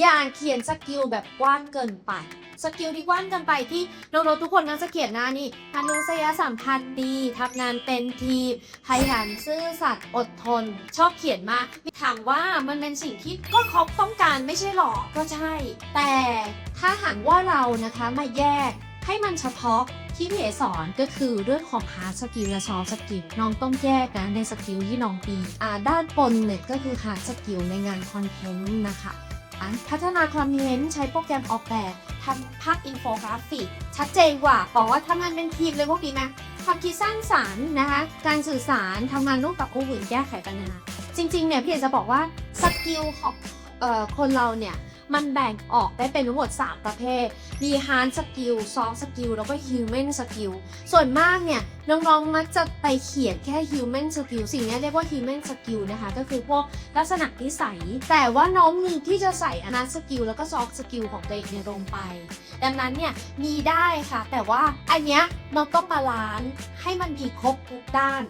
อย่าเขียนสกิลแบบกว้างเกินไป สกิลที่กว้างเกินไปที่น้องๆทุกคนก็จะเขียนหน้านี่มนุษยสัมพันธ์ดีทำงานเป็นทีมขยันซื่อสัตย์อดทน ชอบเขียนมากถามว่ามันเป็นสิ่งที่ก็เขาต้องการไม่ใช่หรอก็ใช่ แต่ถ้าหากว่าเรานะคะมาแยกให้มันเฉพาะที่พี่เอสอนก็คือเรื่องของ hard skill และ soft skill น้องต้องแยกนะในสกิลที่น้องปีอ่าด้านบนเนี่ยก็คือ hard skill ในงานคอนเทนต์นะคะ พัฒนาคอนเทนต์ใช้โปรแกรมออกแบบทำภาพอินโฟกราฟิก ชัดเจนกว่า บอกว่าทำงานเป็นทีมเลยพวกนี้ไหมความคิดสร้างสารรค์นะคะ การสื่อสารทำงานร่วมกับผู้อื่นแก้ไขปัญหาจริงๆเนี่ยพี่เอกจะบอกว่าสกิลของออคนเราเนี่ย มันแบ่งออกได้เป็นทั้งหมด 3 ประเภท มี hard skill soft skill แล้วก็ human skill ส่วนมากเนี่ย น้องๆ มักจะไปเขียนแค่ human skill สิ่งนี้เรียกว่า human skill นะคะ ก็คือพวกลักษณะนิสัย แต่ว่าน้องมีที่จะใส่ hard skill แล้วก็ soft skill ของตัวเองเนี่ยลงไป ดังนั้นเนี่ยมีได้ค่ะ แต่ว่าอันเนี้ยน้องต้องบาลานซ์ให้มันมีครบทุกด้าน